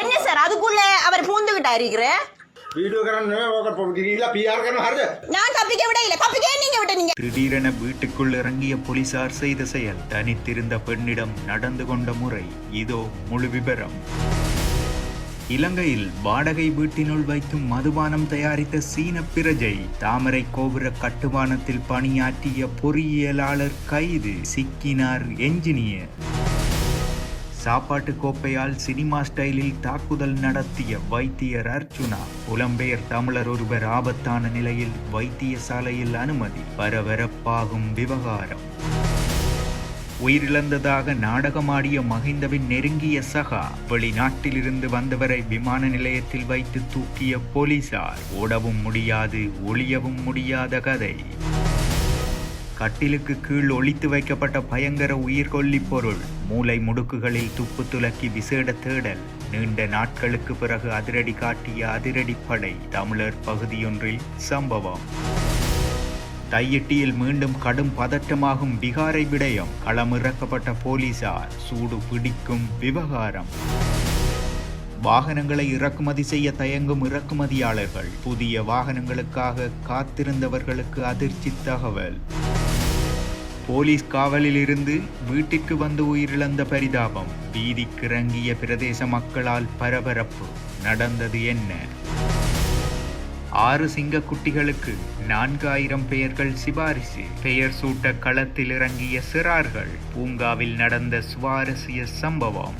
என்ன சார்? அதுக்குள்ள அவர் பூந்துகிட்டா இருக்கிற? நான் தப்பிக்க விட இல்ல. தப்பிக்க நீங்க விட்டீங்க திடீரென வீட்டுக்குள் இறங்கிய போலீசார் செய்த செயல் தனித்திருந்த பெண்ணிடம் நடந்து கொண்ட முறை இதோ முழு விபரம். இலங்கையில் வாடகை வீட்டினுள் வைத்தும் மதுபானம் தயாரித்த சீன பிரஜை தாமரை கோபுர கட்டுமானத்தில் பணியாற்றிய பொறியியலாளர் கைது. சிக்கினார் என்ஜினியர். சாப்பாட்டு கோப்பையால் சினிமா ஸ்டைலில் தாக்குதல் நடத்திய வைத்தியர் அர்ச்சுனா புலம்பெயர் தமிழர் ஒருவர் ஆபத்தான நிலையில் வைத்தியசாலையில் அனுமதி பரபரப்பாகும் விவகாரம். உயிரிழந்ததாக நாடகமாடிய மகிந்தவின் நெருங்கிய சகா வெளிநாட்டிலிருந்து வந்தவரை விமான நிலையத்தில் வைத்து தூக்கிய போலீசார் ஓடவும் முடியாது ஒளியவும் முடியாத கதை. கட்டிலுக்கு கீழ் ஒழித்து வைக்கப்பட்ட பயங்கர உயிர்கொல்லி பொருள். மூளை முடுக்குகளில் துப்பு துலக்கி விசேட தேடல். நீண்ட நாட்களுக்கு பிறகு அதிரடி காட்டிய அதிரடிப்படை தமிழர் பகுதியொன்றில் சம்பவம். தையிட்டியில் மீண்டும் கடும் பதற்றமாகும் பீகாரை விடயம். களமிறக்கப்பட்ட போலீசார் சூடு பிடிக்கும் விவகாரம். வாகனங்களை இறக்குமதி செய்ய தயங்கும் இறக்குமதியாளர்கள். புதிய வாகனங்களுக்காக காத்திருந்தவர்களுக்கு அதிர்ச்சி தகவல். போலீஸ் காவலில் இருந்து வீட்டிற்கு வந்து உயிரிழந்த பரிதாபம் வீதிக்கிறங்கிய பிரதேச மக்களால் பரபரப்பு. நடந்தது என்ன? ஆறு சிங்க குட்டிகளுக்கு நான்காயிரம் பெயர்கள் சிபாரிசு. பெயர் சூட்ட களத்தில் இறங்கிய சிறார்கள் பூங்காவில் நடந்த சுவாரஸ்ய சம்பவம்.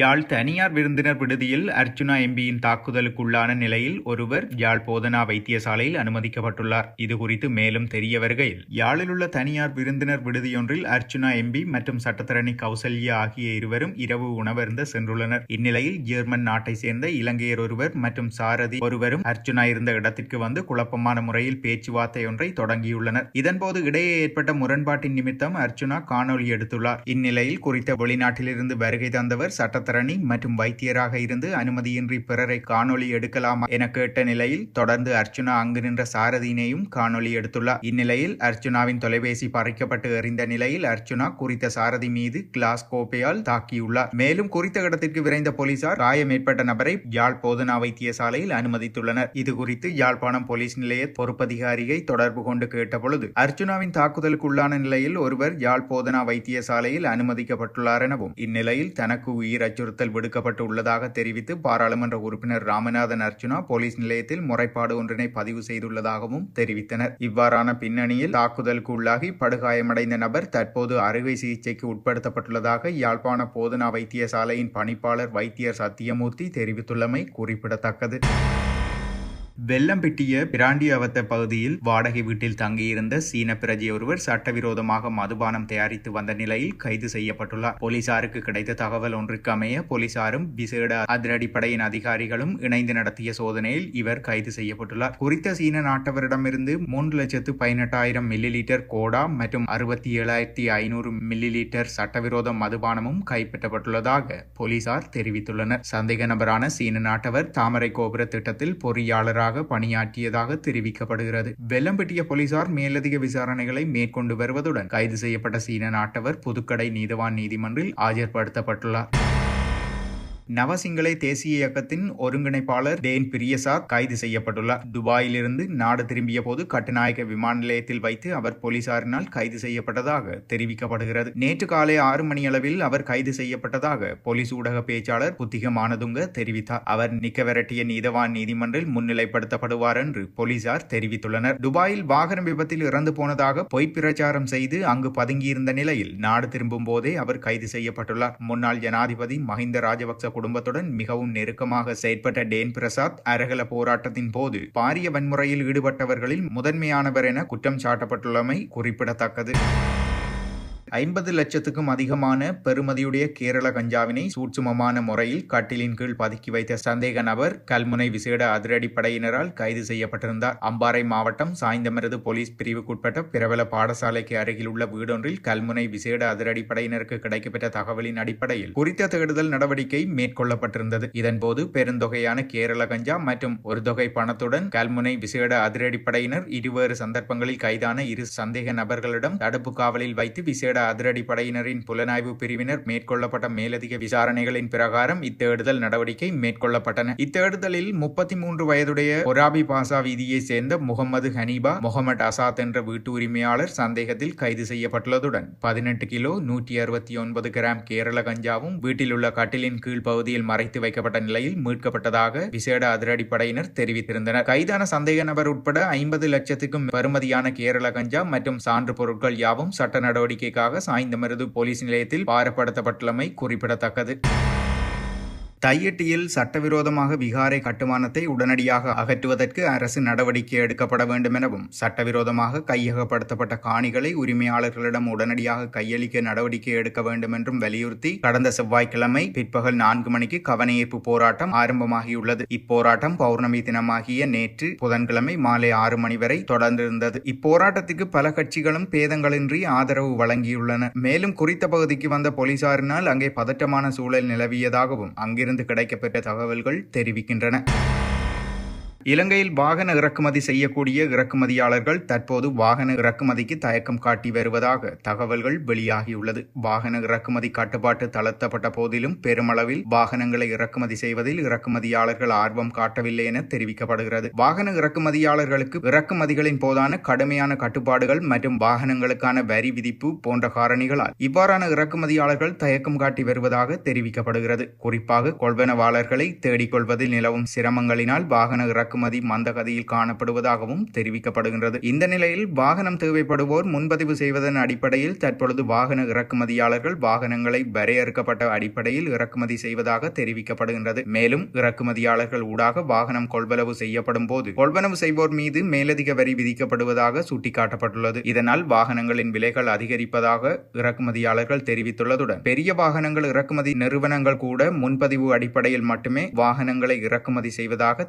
யாழ் தனியார் விருந்தினர் விடுதியில் அர்ச்சுனா எம்பியின் தாக்குதலுக்குள்ளான நிலையில் ஒருவர் யாழ் போதனா வைத்தியசாலையில் அனுமதிக்கப்பட்டுள்ளார். இது குறித்து மேலும் தெரிய வருகையில் யாழில் உள்ள தனியார் விருந்தினர் விடுதியொன்றில் அர்ச்சுனா எம்பி மற்றும் சட்டத்தரணி கௌசல்யா ஆகிய இருவரும் இரவு உணவருந்த சென்றுள்ளனர். இந்நிலையில் ஜெர்மன் நாட்டை சேர்ந்த இலங்கையர் ஒருவர் மற்றும் சாரதி ஒருவரும் அர்ச்சுனா இருந்த இடத்திற்கு வந்து குழப்பமான முறையில் பேச்சுவார்த்தை ஒன்றை தொடங்கியுள்ளனர். இதன்போது இடையே ஏற்பட்ட முரண்பாட்டின் நிமித்தம் அர்ச்சுனா காணொலி எடுத்துள்ளார். இந்நிலையில் குறித்த வெளிநாட்டிலிருந்து வருகை தந்தவர் சட்ட சட்டத்தரணி மற்றும் வைத்தியராக இருந்து அனுமதியின்றி பிறரை காணொலி எடுக்கலாமா என கேட்ட நிலையில் தொடர்ந்து அர்ச்சுனா அங்கு நின்ற சாரதியினையும் காணொலி எடுத்துள்ளார். இந்நிலையில் அர்ச்சுனாவின் தொலைபேசி பறிக்கப்பட்டு எறிந்த நிலையில் அர்ச்சுனா குறித்த சாரதி மீது கிளாஸ் கோப்பையால் தாக்கியுள்ளார். மேலும் குறித்த இடத்திற்கு விரைந்த போலீசார் காயம் ஏற்பட்ட நபரை யாழ் போதனா வைத்தியசாலையில் அனுமதித்துள்ளனர். இது குறித்து யாழ்ப்பாணம் போலீஸ் நிலைய பொறுப்பதிகாரியை தொடர்பு கொண்டு கேட்டபொழுது அர்ச்சுனாவின் தாக்குதலுக்குள்ளான நிலையில் ஒருவர் யாழ் போதனா வைத்தியசாலையில் அனுமதிக்கப்பட்டுள்ளார் எனவும் இந்நிலையில் தனக்கு உயிர் அச்சுறுத்தல் விடுக்கப்பட்டு உள்ளதாக தெரிவித்து பாராளுமன்ற உறுப்பினர் ராமநாதன் அர்ச்சுனா போலீஸ் நிலையத்தில் முறைப்பாடு ஒன்றினை பதிவு செய்துள்ளதாகவும் தெரிவித்தனர். இவ்வாறான பின்னணியில் தாக்குதலுக்கு உள்ளாகி படுகாயமடைந்த நபர் தற்போது அறுவை சிகிச்சைக்கு உட்படுத்தப்பட்டுள்ளதாக யாழ்ப்பாண போதனா வைத்தியசாலையின் பணிப்பாளர் வைத்தியர் சத்தியமூர்த்தி தெரிவித்துள்ளமை குறிப்பிடத்தக்கது. வெள்ளம்பிட்டிய பிராண்டியவத்த பகுதியில் வாடகை வீட்டில் தங்கியிருந்த சீன பிரஜை ஒருவர் சட்டவிரோதமாக மதுபானம் தயாரித்து வந்த நிலையில் கைது செய்யப்பட்டுள்ளார். போலீசாருக்கு கிடைத்த தகவல் ஒன்றுக்கு அமைய போலீசாரும் விசேட அதிரடிப்படையின் அதிகாரிகளும் இணைந்து நடத்திய சோதனையில் இவர் கைது செய்யப்பட்டுள்ளார். குறித்த சீன நாட்டவரிடமிருந்து மூன்று லட்சத்து பதினெட்டாயிரம் மில்லி லிட்டர் கோடா மற்றும் அறுபத்தி ஏழாயிரத்தி ஐநூறு மில்லி லிட்டர் சட்டவிரோத மதுபானமும் கைப்பற்றப்பட்டுள்ளதாக போலீசார் தெரிவித்துள்ளனர். சந்தேக நபரான சீன நாட்டவர் தாமரை கோபுர திட்டத்தில் பொறியாளராக அதிகாரியாக பணியாற்றியதாக தெரிவிக்கப்படுகிறது. வெள்ளம்பெட்டிய போலீசார் மேலதிக விசாரணைகளை மேற்கொண்டு வருவதுடன் கைது செய்யப்பட்ட சீன நாட்டவர் புதுக்கடை நீதவான் நீதிமன்றில் ஆஜர்படுத்தப்பட்டுள்ளார். நவசிங்களை தேசிய இயக்கத்தின் ஒருங்கிணைப்பாளர் டேன் பிரியசாத் கைது செய்யப்பட்டுள்ளார். துபாயிலிருந்து நாடு திரும்பிய போது கட்டுநாயக்க விமான நிலையத்தில் வைத்து அவர் போலீசாரினால் கைது செய்யப்பட்டதாக தெரிவிக்கப்படுகிறது. நேற்று காலை ஆறு மணி அளவில் அவர் கைது செய்யப்பட்டதாக போலீஸ் ஊடக பேச்சாளர் புத்திக மானதுங்க தெரிவித்தார். அவர் நிக்கவரட்டிய நீதவான் நீதிமன்றில் முன்னிலைப்படுத்தப்படுவார் என்று போலீசார் தெரிவித்துள்ளனர். துபாயில் வாகன விபத்தில் இறந்து போனதாக பொய் பிரச்சாரம் செய்து அங்கு பதுங்கியிருந்த நிலையில் நாடு திரும்பும் போதே அவர் கைது செய்யப்பட்டுள்ளார். முன்னாள் ஜனாதிபதி மஹிந்த ராஜபக்ச குடும்பத்துடன் மிகவும் நெருக்கமாக செயற்பட்ட டேன் பிரசாத் அரகல போராட்டத்தின் போது பாரிய வன்முறையில் ஈடுபட்டவர்களில் முதன்மையானவர் என குற்றம் சாட்டப்பட்டுள்ளமை குறிப்பிடத்தக்கது. ஐம்பது லட்சத்துக்கும் அதிகமான பெறுமதியுடைய கேரள கஞ்சாவினை சூட்சுமமான முறையில் கட்டிலின் கீழ் பதுக்கி வைத்த சந்தேக நபர் கல்முனை விசேட அதிரடிப்படையினரால் கைது செய்யப்பட்டிருந்தார். அம்பாறை மாவட்டம் சாய்ந்தமருது போலீஸ் பிரிவுக்குட்பட்ட பிரபல பாடசாலைக்கு அருகில் உள்ள வீடொன்றில் கல்முனை விசேட அதிரடிப்படையினருக்கு கிடைக்கப்பெற்ற தகவலின் அடிப்படையில் குறித்த தேடுதல் நடவடிக்கை மேற்கொள்ளப்பட்டிருந்தது. இதன்போது பெருந்தொகையான கேரள கஞ்சா மற்றும் ஒரு தொகை பணத்துடன் கல்முனை விசேட அதிரடிப்படையினர் இருவேறு சந்தர்ப்பங்களில் கைதான இரு சந்தேக நபர்களிடம் தடுப்பு காவலில் வைத்து விசேட அதிரடி படையினரின் புலனாய்வு பிரிவினர் மேற்கொள்ளப்பட்ட மேலதிக விசாரணைகளின் பிரகாரம் இத்தேடுதல் நடவடிக்கை மேற்கொள்ளப்பட்டன. இத்தேடுதலில் முப்பத்தி மூன்று வயதுடைய ஒராபி பாசா வீதியைச் சேர்ந்த முகமது ஹனீபா முகமது அசாத் என்ற வீட்டு உரிமையாளர் சந்தேகத்தில் கைது செய்யப்பட்டுள்ளதுடன் பதினெட்டு கிலோ நூற்றி அறுபத்தி ஒன்பது கிராம் கேரள கஞ்சாவும் வீட்டில் உள்ள கட்டிலின் கீழ் பகுதியில் மறைத்து வைக்கப்பட்ட நிலையில் மீட்கப்பட்டதாக விசேட அதிரடிப்படையினர் தெரிவித்திருந்தனர். கைதான சந்தேக நபர் உட்பட ஐம்பது லட்சத்துக்கும் பெறுமதியான கேரள கஞ்சா மற்றும் சான்று பொருட்கள் யாவும் சட்ட நடவடிக்கைக்காக சாய்ந்தமருது போலீஸ் நிலையத்தில் பாரப்படுத்தப்பட்டுள்ளமை குறிப்பிடத்தக்கது. தையிட்டியில் சட்டவிரோதமாக விகாரை கட்டுமானத்தை உடனடியாக அகற்றுவதற்கு அரசு நடவடிக்கை எடுக்கப்பட வேண்டும் எனவும் சட்டவிரோதமாக கையகப்படுத்தப்பட்ட காணிகளை உரிமையாளர்களிடம் உடனடியாக கையளிக்க நடவடிக்கை எடுக்க வேண்டும் என்றும் வலியுறுத்தி கடந்த செவ்வாய்க்கிழமை பிற்பகல் நான்கு மணிக்கு கவனஈர்ப்பு போராட்டம் ஆரம்பமாகியுள்ளது. இப்போராட்டம் பௌர்ணமி தினமாகிய நேற்று புதன்கிழமை மாலை ஆறு மணி வரை தொடர்ந்திருந்தது. இப்போராட்டத்திற்கு பல கட்சிகளும் பேதங்களின்றி ஆதரவு வழங்கியுள்ளன. மேலும் குறித்த பகுதிக்கு வந்த போலீசாரினால் அங்கே பதட்டமான சூழல் நிலவியதாகவும் அங்கிருந்து கிடைக்கப்பெற்ற தகவல்கள் தெரிவிக்கின்றன. இலங்கையில் வாகன இறக்குமதி செய்யக்கூடிய இறக்குமதியாளர்கள் தற்போது வாகன இறக்குமதிக்கு தயக்கம் காட்டி வருவதாக தகவல்கள் வெளியாகியுள்ளது. வாகன இறக்குமதி கட்டுப்பாட்டு தளர்த்தப்பட்ட போதிலும் பெருமளவில் வாகனங்களை இறக்குமதி செய்வதில் இறக்குமதியாளர்கள் ஆர்வம் காட்டவில்லை என தெரிவிக்கப்படுகிறது. வாகன இறக்குமதியாளர்களுக்கு இறக்குமதிகளின் போதான கடுமையான கட்டுப்பாடுகள் மற்றும் வாகனங்களுக்கான வரி விதிப்பு போன்ற காரணிகளால் இவ்வாறான இறக்குமதியாளர்கள் தயக்கம் காட்டி வருவதாக தெரிவிக்கப்படுகிறது. குறிப்பாக கொள்வனவாளர்களை தேடிக்கொள்வதில் நிலவும் சிரமங்களினால் வாகன இறக்குமதி மந்தகதியில் காணப்படுவதாகவும் தெரிவிக்கப்படுகின்றது. இந்த நிலையில் வாகனம் தேவைப்படுவோர் முன்பதிவு செய்வதன் அடிப்படையில் தற்பொழுது வாகன இறக்குமதியாளர்கள் வாகனங்களை வரையறுக்கப்பட்ட அடிப்படையில் இறக்குமதி செய்வதாக தெரிவிக்கப்படுகின்றது. மேலும் இறக்குமதியாளர்கள் ஊடாக வாகனம் கொள்வனவு செய்யப்படும் போது கொள்வனவு செய்வோர் மீது மேலதிக வரி விதிக்கப்படுவதாக சுட்டிக்காட்டப்பட்டுள்ளது. இதனால் வாகனங்களின் விலைகள் அதிகரிப்பதாக இறக்குமதியாளர்கள் தெரிவித்துள்ளதுடன் பெரிய வாகனங்கள் இறக்குமதி நிறுவனங்கள் கூட முன்பதிவு அடிப்படையில் மட்டுமே வாகனங்களை இறக்குமதி செய்வதாக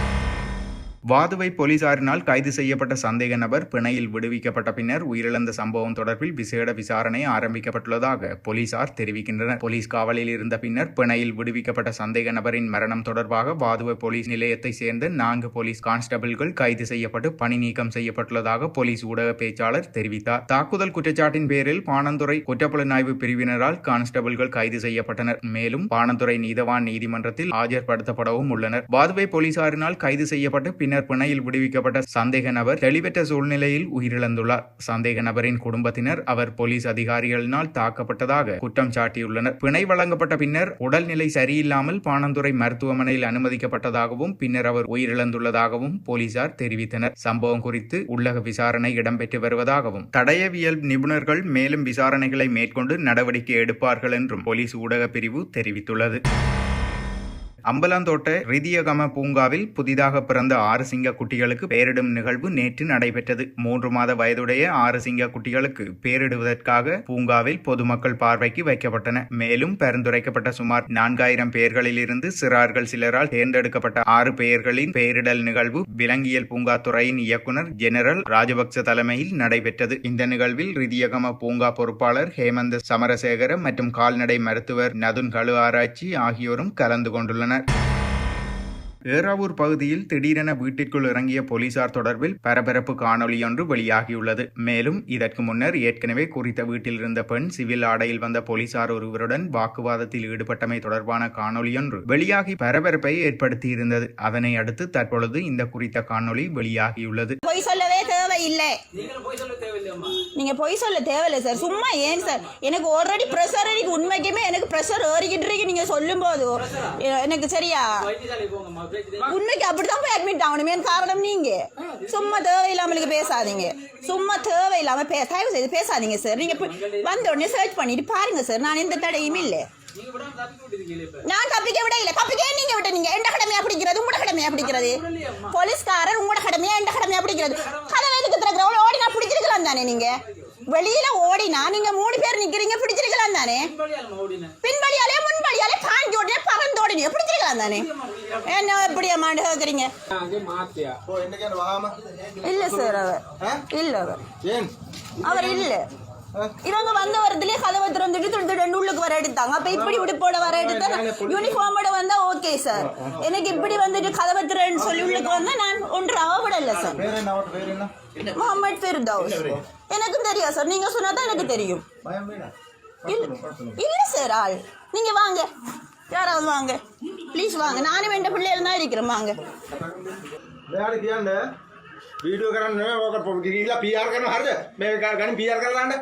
வாதுவை போலீசாரினால் கைது செய்யப்பட்ட சந்தேக நபர் பிணையில் விடுவிக்கப்பட்ட பின்னர் உயிரிழந்த சம்பவம் தொடர்பில் விசேட விசாரணை ஆரம்பிக்கப்பட்டுள்ளதாக போலீசார் தெரிவிக்கின்றனர். போலீஸ் காவலில் இருந்த பின்னர் பிணையில் விடுவிக்கப்பட்ட சந்தேக நபரின் மரணம் தொடர்பாக வாதுவை போலீஸ் நிலையத்தை சேர்ந்த நான்கு போலீஸ் கான்ஸ்டபிள்கள் கைது செய்யப்பட்டு பணி நீக்கம் செய்யப்பட்டுள்ளதாக போலீஸ் ஊடக பேச்சாளர் தெரிவித்தார். தாக்குதல் குற்றச்சாட்டின் பேரில் பாணந்துறை குற்றப்புலனாய்வு பிரிவினரால் கான்ஸ்டபிள்கள் கைது செய்யப்பட்டனர். மேலும் பாணந்துறை நீதவான் நீதிமன்றத்தில் ஆஜர்படுத்தப்படவும் உள்ளனர். வாதுவை போலீசாரினால் கைது செய்யப்பட்டு பின்னர் பிணையில் விடுவிக்கப்பட்ட சந்தேக நபர் தெளிவற்ற சூழ்நிலையில் உயிரிழந்துள்ளார். சந்தேக நபரின் குடும்பத்தினர் அவர் போலீஸ் அதிகாரிகளினால் தாக்கப்பட்டதாக குற்றம் சாட்டியுள்ளனர். பிணை வழங்கப்பட்ட பின்னர் உடல்நிலை சரியில்லாமல் பாணந்துறை மருத்துவமனையில் அனுமதிக்கப்பட்டதாகவும் பின்னர் அவர் உயிரிழந்துள்ளதாகவும் போலீசார் தெரிவித்தனர். சம்பவம் குறித்து உள்ளக விசாரணை இடம்பெற்று வருவதாகவும் தடயவியல் நிபுணர்கள் மேலும் விசாரணைகளை மேற்கொண்டு நடவடிக்கை எடுப்பார்கள் என்றும் போலீஸ் ஊடக பிரிவு தெரிவித்துள்ளது. அம்பலாந்தோட்ட ரிதியகம பூங்காவில் புதிதாக பிறந்த ஆறு சிங்க குட்டிகளுக்கு பெயரிடும் நிகழ்வு நேற்று நடைபெற்றது. மூன்று மாத வயதுடைய ஆறு சிங்க குட்டிகளுக்கு பெயரிடுவதற்காக பூங்காவில் பொதுமக்கள் பார்வைக்கு வைக்கப்பட்டன. மேலும் பரிந்துரைக்கப்பட்ட சுமார் நான்காயிரம் பெயர்களில் இருந்து சிறார்கள் சிலரால் தேர்ந்தெடுக்கப்பட்ட ஆறு பெயர்களின் பெயரிடல் நிகழ்வு விலங்கியல் பூங்கா துறையின் இயக்குனர் ஜெனரல் ராஜபக்ச தலைமையில் நடைபெற்றது. இந்த நிகழ்வில் ரிதியகம பூங்கா பொறுப்பாளர் ஹேமந்த் சமரசேகர மற்றும் கால்நடை மருத்துவர் நதுன் கழு ஆராய்ச்சி ஆகியோரும் கலந்து கொண்டுள்ளனர். ஏறாவூர் பகுதியில் திடீரென வீட்டிற்குள் இறங்கிய போலீசார் தொடர்பில் பரபரப்பு காணொலியொன்று வெளியாகியுள்ளது. மேலும் இதற்கு முன்னர் ஏற்கனவே குறித்த வீட்டில் இருந்த பெண் சிவில் ஆடையில் வந்த போலீசார் ஒருவருடன் வாக்குவாதத்தில் ஈடுபட்டமை தொடர்பான காணொலியொன்று வெளியாகி பரபரப்பை ஏற்படுத்தியிருந்தது. அதனை அடுத்து தற்பொழுது இந்த குறித்த காணொளி வெளியாகியுள்ளது. தேவையில்லை நீங்களும் போய் சொல்ல தேவையில்லையம்மா நீங்க பொய் சொல்ல தேவையில்லை சார் சும்மா ஏன் சார் எனக்கு ஆல்ரெடி ப்ரெஷர் இருக்கு உண்மைக்குமே எனக்கு ப்ரெஷர் ஏறிக்கிட்டு இருக்கு நீங்க சொல்லும் போது எனக்கு சரியா? உண்மைக்கு அப்படிதான் போய் அட்மிட் ஆகணுமே காரணம் நீங்க. சும்மா தேவையில்லாமலுக்கு பேசாதீங்க. சும்மா தேவையில்லாம பே தயவு செய்து பேசாதீங்க சார் நீங்க வந்த உடனே சர்ச் பண்ணிட்டு பாருங்க சார் நான் எந்த தடையும் இல்லை. நான் தப்பிக்க விட இல்லை. தப்பிக்க நீங்க விட்டு நீங்க எந்த கடமையா பிடிக்கிறது? உங்களோட கடமையா பிடிக்கிறது? போலீஸ்காரர் உங்களோட கடமையா? எந்த கடமையா பிடிக்கிறது கதவை எதுக்கு திறக்கிற ஓடி நான் பிடிச்சிருக்கலாம் தானே நீங்க? வெளியில ஓடினா நீங்க மூணு பேர் நிக்கிறீங்க பிடிச்சிருக்கலாம் தானே? பின்படியாலே முன்படியாலே பாஞ்சு ஓடினே பறந்து ஓடினே பிடிச்சிருக்கலாம் தானே? என்ன இப்படியா மாண்டு கேக்குறீங்க இல்ல சார் அவர்? இல்ல அவர். ஏன்? அவர் இல்ல. இவங்க வந்த வரதுலயே கதவை திறந்துட்டு துண்டு ரெண்டு உள்ளுக்கு வர எடுத்தாங்க. அப்ப இப்படி உடுப்போட வர எடுத்தா யூனிஃபார்மோட வந்தா ஓகே சார் எனக்கு இப்படி வந்துட்டு கதவை திறன்னு சொல்லி உள்ளுக்கு வந்தா நான் ஒன்று அவப்படல சார் முகமது ஃபிர்தௌஸ். எனக்கும் தெரியும் சார் நீங்க சொன்னாதான் எனக்கு தெரியும். இல்ல. சார் ஆள். நீங்க வாங்க. யாராவது வாங்க. ப்ளீஸ் வாங்க. நானும் என் பிள்ளைகள் தான் இருக்கிறேன் வாங்க. വീഡിയോ കാരണം ഓക്കെ പി ആർ കാരണം ഹർജ് പി ആർ കാരണം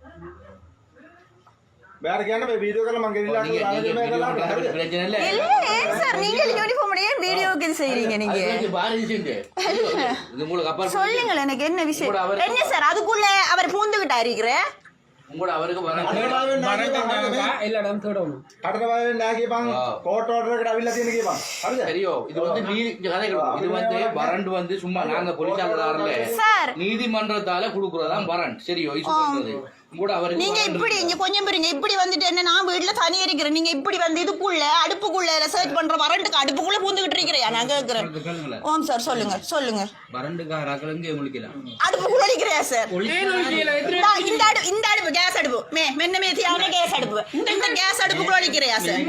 நீங்க யூனிஃபார்ம் உடைய வீடியோக்கு இது. செய்றீங்க நீங்க சொல்லுங்க எனக்கு என்ன விஷயம்? அதுக்குள்ள அவர் பூந்துகிட்டா இருக்கிற? உங்களோட அவருக்கு வரண்டு வந்து சும்மா நாங்க பொலிசாரல நீதிமன்றத்தால குடுக்குறதான் வரண்ட் சரியோ இது நீங்க இப்படி. இங்க கொஞ்சம் பாருங்க இப்படி வந்துட்டு என்ன நான் வீட்டுல தனி இருக்கிறேன். நீங்க இப்படி வந்து இதுக்குள்ள அடுப்புக்குள்ள சர்ச் பண்ற வரண்டுக்கு அடுப்புக்குள்ள பூந்துகிட்டு இருக்கிறியா? நான் கேக்குறேன். ஓம் சார் சொல்லுங்க சொல்லுங்க. அடுப்புக்குள்ள அடிக்கிறியா சார்? இந்தா, இந்த அடுப்பு இந்த அடுப்பு கேஸ் அடுப்பு. மே மென்ன மேத்தியான கேஸ் அடுப்பு. இந்த கேஸ் அடுப்புக்குள்ள அடிக்கிறியா சார்?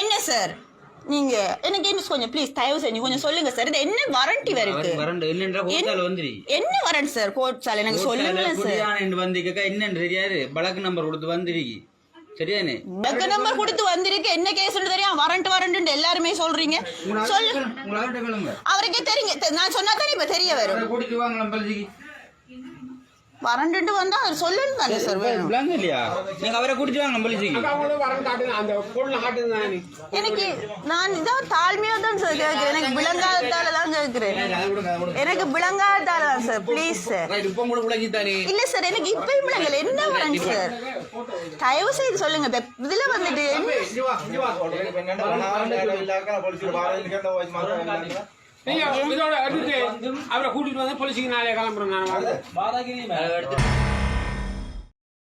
என்ன சார்? நீங்க எனக்கு என்ன கொஞ்சம் ப்ளீஸ் தயவு செஞ்சு கொஞ்சம் சொல்லுங்க சார் இது என்ன வாரண்டி வருது வறண்டு என்னென்ற ஹோட்டல் வந்துரு. என்ன வாரண்ட் சார் சார் எனக்கு சொல்லுங்களேன் சார் புரியானு வந்திருக்க என்னன்னு தெரியாது. பழக்கு நம்பர் கொடுத்து வந்துருக்கு சரியானே? பக்க நம்பர் கொடுத்து வந்திருக்கு என்ன கேஸ்னு தெரியும் வாரண்ட் வாரண்ட் எல்லாருமே சொல்றீங்க. சொல்லு உங்களாட்ட கேளுங்க. அவருக்கே தெரியுங்க. நான் சொன்னா தானே இப்ப தெரிய வரும். வரண்டுட்டு வந்தா அவர் சொல்லணும் தானே சார் வேணும். விளாங்க இல்லையா? நீங்க அவரை கூட்டிட்டு வாங்க தானே. எனக்கு நான் இதான் தாழ்மையா தான் சார் கேட்கிறேன் எனக்கு விளங்காததால தான் கேட்கிறேன். எனக்கு விளங்காததால தான் சார் ப்ளீஸ் சார். Right, இப்ப கூட விளங்கி தானே இல்ல சார் எனக்கு இப்பயும் விளங்கல என்ன வரணும் சார்? தயவு செய்து சொல்லுங்க இதுல வந்துட்டு நீங்க இதோட எடுத்து அவரை கூட்டிட்டு வந்து போலீஸுக்கு நாளைக்கு கிளம்புறோம் நான்.